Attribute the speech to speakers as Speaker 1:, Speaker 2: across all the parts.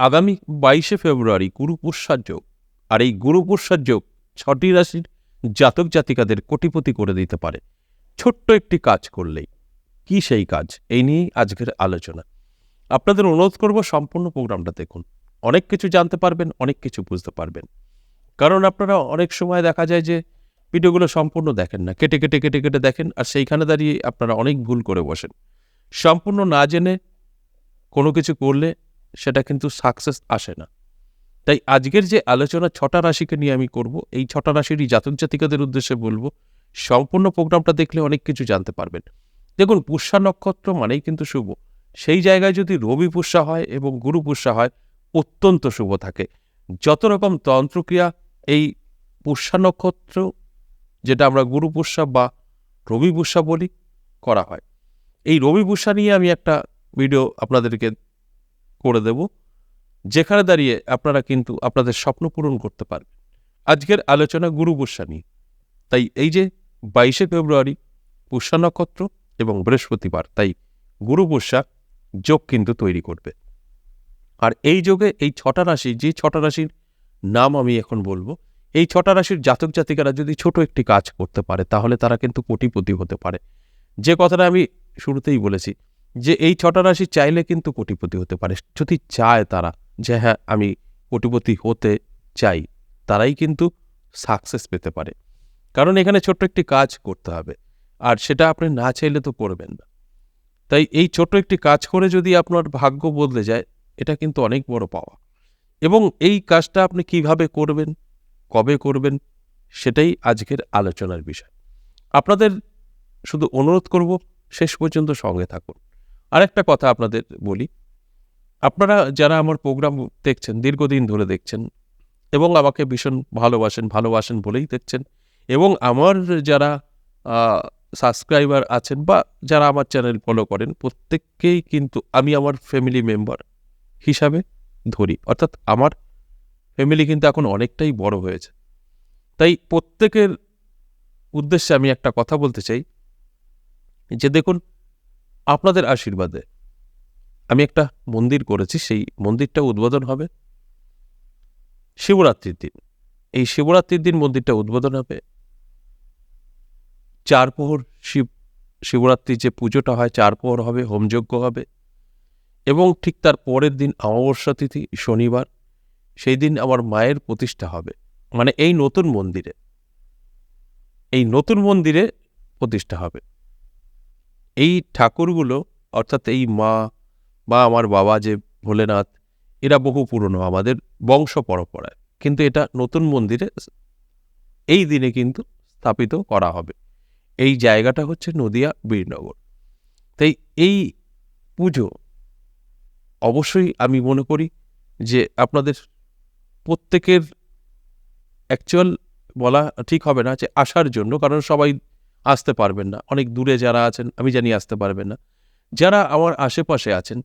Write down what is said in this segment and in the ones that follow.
Speaker 1: আগামী বাইশে ফেব্রুয়ারি গুরু পুষ্যার যোগ। আর এই গুরু পুষ্যার যোগ ছটি রাশির জাতক জাতিকাদের কোটিপতি করে দিতে পারে। ছোট্ট একটি কাজ করলেই। কি সেই কাজ? এই নিয়েই আজকের আলোচনা। আপনাদের অনুরোধ করব সম্পূর্ণ প্রোগ্রামটা দেখুন। অনেক কিছু জানতে পারবেন, অনেক কিছু বুঝতে পারবেন। কারণ আপনারা অনেক সময় দেখা যায় যে ভিডিওগুলো সম্পূর্ণ দেখেন না। কেটে কেটে কেটে কেটে দেখেন আর সেইখানে দাঁড়িয়ে আপনারা অনেক ভুল করে বসেন। সম্পূর্ণ না জেনে কোনো কিছু করলে সেটা কিন্তু সাকসেস আসে না। তাই আজকের যে আলোচনা ছটা রাশিকে নিয়ে আমি করব, এই ছটা রাশিরই জাতক জাতিকাদের উদ্দেশ্যে বলব, সম্পূর্ণ প্রোগ্রামটা দেখলে অনেক কিছু জানতে পারবেন। দেখুন, পুষ্যা নক্ষত্র মানেই কিন্তু শুভ। সেই জায়গায় যদি রবি পুষ্যা হয় এবং গুরু পুষ্যা হয়, অত্যন্ত শুভ থাকে। যত রকম তন্ত্রক্রিয়া এই পুষ্যা নক্ষত্র, যেটা আমরা গুরু পুষ্যা বা রবি পুষ্যা বলি, করা হয়। এই রবি পুষ্যা নিয়ে আমি একটা ভিডিও আপনাদেরকে করে দেব। যেখানে দাঁড়িয়ে আপনারা কিন্তু আপনাদের স্বপ্ন পূরণ করতে পারবেন। আজকের আলোচনা গুরু পুষ্যা নিয়ে তাই এই যে বাইশে ফেব্রুয়ারি, পুষ্যা নক্ষত্র এবং বৃহস্পতিবার, তাই গুরু পুষ্যা যোগ কিন্তু তৈরি করবে। আর এই যোগে এই ছটা রাশি, যে ছটা রাশির নাম আমি এখন বলব, এই ছটা রাশির জাতক জাতিকারা যদি ছোট একটি কাজ করতে পারে, তাহলে তারা কিন্তু কোটিপতি হতে পারে। যে কথাটা আমি শুরুতেই বলেছি যে এই ছটা রাশি চাইলে কিন্তু কোটিপতি হতে পারে। যদি চায় তারা যে হ্যাঁ আমি কোটিপতি হতে চাই, তারাই কিন্তু সাকসেস পেতে পারে। কারণ এখানে ছোট্ট একটি কাজ করতে হবে। আর সেটা আপনি না চাইলে তো করবেন না। তাই এই ছোট্ট একটি কাজ করে যদি আপনার ভাগ্য বদলে যায়, এটা কিন্তু অনেক বড় পাওয়া। এবং এই কাজটা আপনি কীভাবে করবেন, কবে করবেন, সেটাই আজকের আলোচনার বিষয়। আপনাদের শুধু অনুরোধ করব, শেষ পর্যন্ত সঙ্গে থাকুন। আরেকটা কথা আপনাদের বলি। আপনারা যারা আমার প্রোগ্রাম দেখছেন, দীর্ঘদিন ধরে দেখছেন এবং আমাকে ভীষণ ভালোবাসেন ভালোবাসেন বলেই দেখছেন এবং আমার যারা সাবস্ক্রাইবার আছেন বা যারা আমার চ্যানেল ফলো করেন, প্রত্যেককেই কিন্তু আমি আমার ফ্যামিলি মেম্বার হিসাবে ধরি। অর্থাৎ আমার ফ্যামিলি কিন্তু এখন অনেকটাই বড় হয়েছে। তাই প্রত্যেকের উদ্দেশ্যে আমি একটা কথা বলতে চাই যে দেখুন আপনাদের আশীর্বাদে। আমি একটা মন্দির করেছি, সেই মন্দিরটা উদ্বোধন হবে শিবরাত্রির দিন। এই শিবরাত্রির দিন মন্দিরটা উদ্বোধন হবে। চার প্রহর শিব শিবরাত্রির যে পুজোটা হয় চার প্রহর হবে, হোমযজ্ঞ হবে এবং ঠিক তার পরের দিন অমাবস্যা তিথি, শনিবার, সেই দিন আমার মায়ের প্রতিষ্ঠা হবে। মানে এই নতুন মন্দিরে, এই নতুন মন্দিরে প্রতিষ্ঠা হবে। এই ঠাকুরগুলো, অর্থাৎ এই মা বা আমার বাবা যে ভোলেনাথ, এরা বহু পুরনো আমাদের বংশ পরম্পরায়। কিন্তু এটা নতুন মন্দিরে এই দিনে কিন্তু স্থাপিত করা হবে। এই জায়গাটা হচ্ছে নদিয়া বীরনগর। তাই এই পুজো অবশ্যই আমি মনে করি যে আপনাদের প্রত্যেকের অ্যাকচুয়াল বলা ঠিক হবে না যে আসার জন্য, কারণ সবাই আসতে পারবেন না। অনেক দূরে যারা আছেন, আমি জানি আসতে পারবেন না। যারা আমার আশেপাশে আছেন,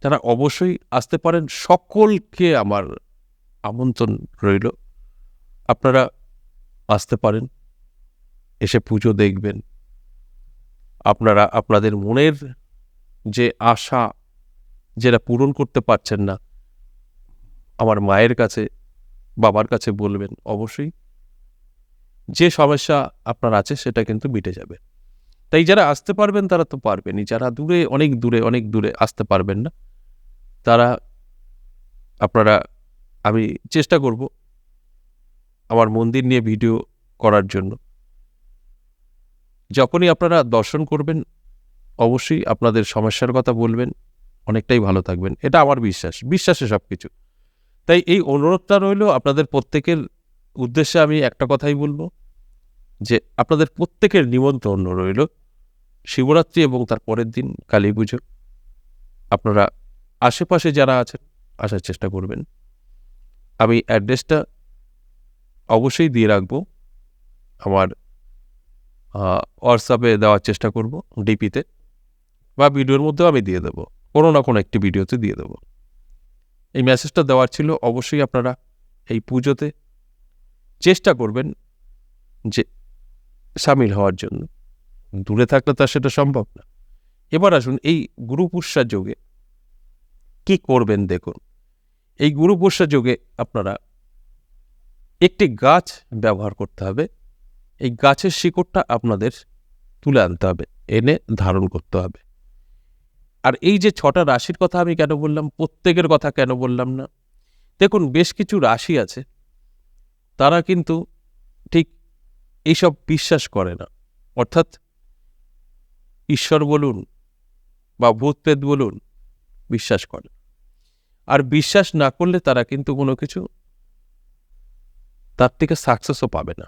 Speaker 1: তারা অবশ্যই আসতে পারেন। সকলকে আমার আমন্ত্রণ রইল। আপনারা আসতে পারেন, এসে পুজো দেখবেন। আপনারা, আপনাদের মনের যে আশা, যেটা পূরণ করতে পারছেন না, আমার মায়ের কাছে, বাবার কাছে বলবেন, অবশ্যই যে সমস্যা আপনার আছে সেটা কিন্তু মিটে যাবে। তাই যারা আসতে পারবেন তারা তো পারবেনই। যারা দূরে, অনেক দূরে অনেক দূরে আসতে পারবেন না, তারা আপনারা, আমি চেষ্টা করব আমার মন্দির নিয়ে ভিডিও করার জন্য। যখনই আপনারা দর্শন করবেন, অবশ্যই আপনাদের সমস্যার কথা বলবেন, অনেকটাই ভালো থাকবেন। এটা আমার বিশ্বাস, বিশ্বাসে সব কিছু তাই এই অনুরোধটা রইল আপনাদের প্রত্যেকের উদ্দেশ্যে আমি একটা কথাই বলব, যে আপনাদের প্রত্যেকের নিমন্ত্রণ রইল। শিবরাত্রি এবং তার পরের দিন কালী পুজো। আপনারা আশেপাশে যারা আছেন, আসার চেষ্টা করবেন। আমি অ্যাড্রেসটা অবশ্যই দিয়ে রাখব। আমার হোয়াটসঅ্যাপে দেওয়ার চেষ্টা করব ডিপিতে। বা ভিডিওর মধ্যেও আমি দিয়ে দেবো। কোনো না কোনো একটি ভিডিওতে দিয়ে দেবো। এই মেসেজটা দেওয়ার ছিল। অবশ্যই আপনারা এই পুজোতে চেষ্টা করবেন যে সামিল হওয়ার জন্য। দূরে থাকলে তো সেটা সম্ভব না। এবার আসুন, এই গুরু পুষ্যার যোগে কি করবেন দেখুন। এই গুরু পোষা যোগে আপনারা একটি গাছ ব্যবহার করতে হবে। এই গাছের শিকড়টা আপনাদের তুলে আনতে হবে, এনে ধারণ করতে হবে। আর এই যে ছটা রাশির কথা আমি কেন বললাম, প্রত্যেকের কথা কেন বললাম না? দেখুন, বেশ কিছু রাশি আছে তারা কিন্তু ঠিক এইসব বিশ্বাস করে না। অর্থাৎ ঈশ্বর বলুন বা ভূতপ্রেত বলুন বিশ্বাস করে। আর বিশ্বাস না করলে তারা কিন্তু কোনো কিছু তার থেকে সাকসেসও পাবে না।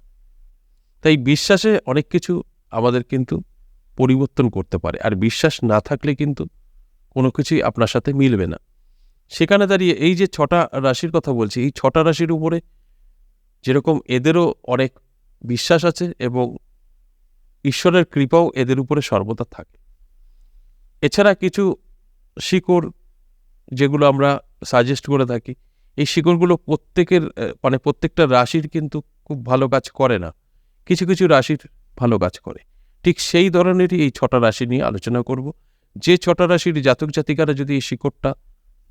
Speaker 1: তাই বিশ্বাসে অনেক কিছু আমাদের কিন্তু পরিবর্তন করতে পারে। আর বিশ্বাস না থাকলে কিন্তু কোনো কিছুই আপনার সাথে মিলবে না। সেখানে দাঁড়িয়ে এই যে ছটা রাশির কথা বলছি, এই ছটা রাশির উপরে যেরকম এদেরও অনেক বিশ্বাস আছে এবং ঈশ্বরের কৃপাও এদের উপরে সর্বদা থাকে। এছাড়া কিছু শিকড় যেগুলো আমরা সাজেস্ট করে থাকি, এই শিকড়গুলো প্রত্যেকের মানে প্রত্যেকটা রাশির কিন্তু খুব ভালো কাজ করে না। কিছু কিছু রাশির ভালো কাজ করে। ঠিক সেই ধরনেরই এই ছটা রাশি নিয়ে আলোচনা করব। যে ছটা রাশির জাতক জাতিকারা যদি এই শিকড়টা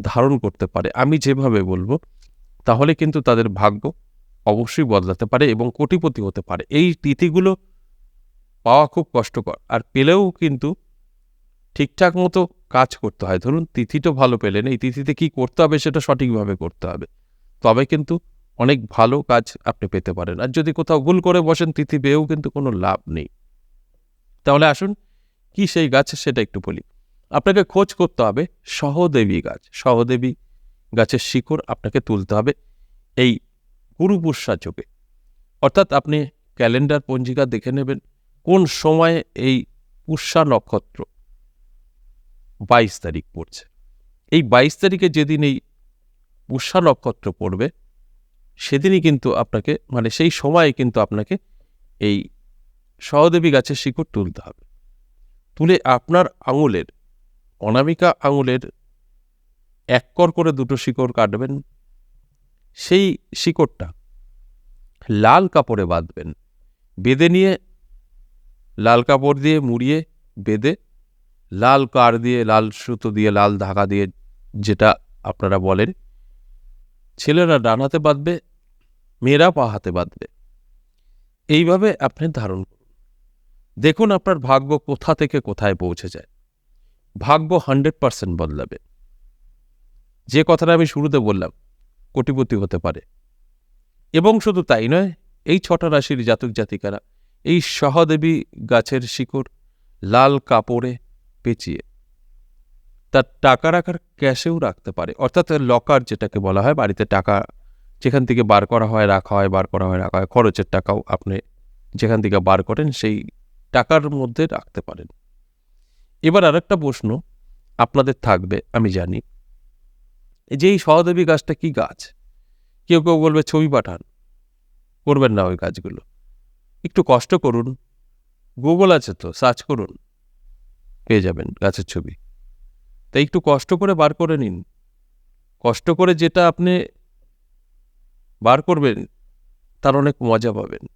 Speaker 1: ধারণ করতে পারে, আমি যেভাবে বলব, তাহলে কিন্তু তাদের ভাগ্য অবশ্যই বদলাতে পারে এবং কোটিপতি হতে পারে। এই তিথিগুলো পাওয়া খুব কষ্টকর। আর পেলেও কিন্তু ঠিকঠাক মতো কাজ করতে হয়। ধরুন, তিথিটা ভালো পেলেন, এই তিথিতে কি করতে হবে সেটা সঠিকভাবে করতে হবে। তবে কিন্তু অনেক ভালো কাজ আপনি পেতে পারেন। আর যদি কোথাও ভুল করে বসেন, তিথি পেয়েও কিন্তু কোনো লাভ নেই। তাহলে আসুন, কি সেই গাছ, সেটা একটু বলি। আপনাকে খোঁজ করতে হবে সহদেবী গাছ। সহদেবী গাছের শিকড় আপনাকে তুলতে হবে। এই গুরুপুষা যোগে। অর্থাৎ আপনি ক্যালেন্ডার পঞ্জিকা দেখে নেবেন কোন সময়ে এই পুষ্যা নক্ষত্র বাইশ তারিখ পড়ছে। এই বাইশ তারিখে যেদিন এই পুষ্যা নক্ষত্র পড়বে, সেদিনই কিন্তু আপনাকে মানে সেই সময়ে কিন্তু আপনাকে এই সহদেবী গাছের শিকড় তুলতে হবে। তুলে আপনার আঙুলের, অনামিকা আঙুলের এক কর করে দুটো শিকড় কাটবেন সেই শিকড়টা লাল কাপড়ে বাঁধবেন। বেঁধে নিয়ে লাল কাপড় দিয়ে মুড়িয়ে বেঁধে লাল কার দিয়ে, লাল সুতো দিয়ে, লাল ধাগা দিয়ে যেটা আপনারা বলেন, ছেলেরা ডান হাতে বাঁধবে, মেয়েরা পা হাতে বাঁধবে। এইভাবে আপনি ধারণ করুন। দেখুন আপনার ভাগ্য কোথা থেকে কোথায় পৌঁছে যায়। ভাগ্য হান্ড্রেড পারসেন্ট বদলাবে। যে কথাটা আমি শুরুতে বললাম কোটিপতি হতে পারে। এবং শুধু তাই নয়, এই ছটা রাশির জাতক জাতিকারা এই সহদেবী গাছের শিকড়, লাল কাপড়ে পেঁচিয়ে তার টাকা রাখার ক্যাশেও রাখতে পারে। অর্থাৎ লকার যেটাকে বলা হয়, বাড়িতে টাকা যেখান থেকে বার করা হয়, রাখা হয়, বার করা হয়, রাখা হয়, খরচের টাকাও আপনি যেখান থেকে বার করেন সেই টাকার মধ্যে রাখতে পারেন। এবার আরেকটা প্রশ্ন আপনাদের থাকবে, আমি জানি। যে এই সহদেবী গাছটা কি গাছ? কেউ কেউ বলবে ছবি পাঠান। করবেন না ওই কাজগুলো একটু কষ্ট করুন। গুগল আছে তো সার্চ করুন। পেয়ে যাবেন গাছের ছবি। তাই একটু কষ্ট করে বার করে নিন। কষ্ট করে যেটা আপনি বার করবেন, তার অনেক মজা পাবেন।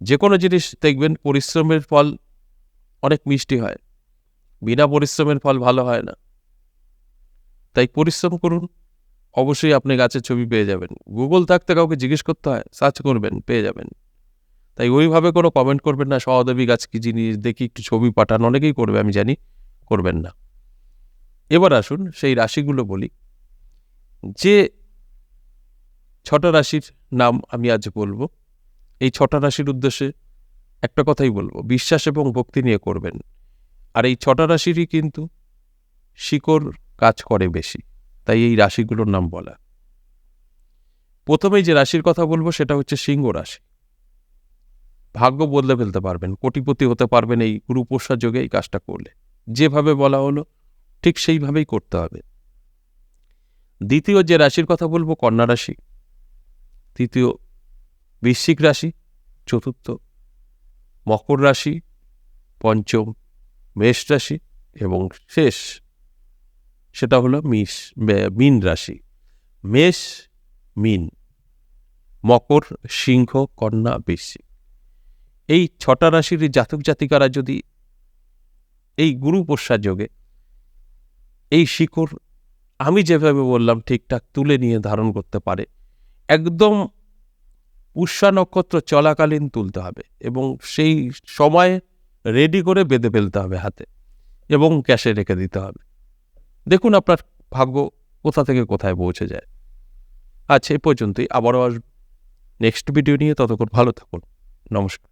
Speaker 1: যে কোনো জিনিস দেখবেন, পরিশ্রমের ফল অনেক মিষ্টি হয়। বিনা পরিশ্রমের ফল ভালো হয় না। তাই পরিশ্রম করুন। অবশ্যই আপনি গাছের ছবি পেয়ে যাবেন। গুগল থাকতে কাউকে জিজ্ঞেস করতে হয়, সার্চ করবেন, পেয়ে যাবেন। তাই ওইভাবে কোনো কমেন্ট করবেন না, সহদেবী গাছ কি জিনিস, দেখি একটু ছবি পাঠান। অনেকেই করবে, আমি জানি, করবেন না। এবার আসুন, সেই রাশিগুলো বলি। যে ছটা রাশির নাম আমি আজ বলব, এই ছটা রাশির উদ্দেশ্যে একটা কথাই বলব, বিশ্বাস এবং ভক্তি নিয়ে করবেন। আর এই ছটা রাশিরই কিন্তু শিকড় কাজ করে বেশি। তাই এই রাশিগুলোর নাম বলা। প্রথমেই যে রাশির কথা বলব, সেটা হচ্ছে সিংহ রাশি। ভাগ্য বদলে ফেলতে পারবেন, কোটিপতি হতে পারবেন এই গুরুপোষা যোগে এই কাজটা করলে। যেভাবে বলা হলো, ঠিক সেইভাবেই করতে হবে। দ্বিতীয় যে রাশির কথা বলব, কন্যা রাশি। তৃতীয় বৃশ্চিক রাশি, চতুর্থ মকর রাশি, পঞ্চম মেষ রাশি এবং শেষ সেটা হলো মিষ মীন রাশি। মেষ, মীন, মকর, সিংহ, কন্যা, বৃশ্চিক। এই ছটা রাশির জাতক জাতিকারা যদি এই গুরু পোষা যোগে এই শিকড় আমি যেভাবে বললাম ঠিকঠাক তুলে নিয়ে ধারণ করতে পারে, একদম পুষ্যা নক্ষত্র চলাকালীন তুলতে হবে এবং সেই সময় রেডি করে বেঁধে ফেলতে হবে হাতে এবং ক্যাশে রেখে দিতে হবে। দেখুন আপনার ভাগ্য কোথা থেকে কোথায় পৌঁছে যায়। আচ্ছা এ পর্যন্তই, আবারও আসব। নেক্সট ভিডিও নিয়ে ততক্ষণ ভালো থাকুন। নমস্কার।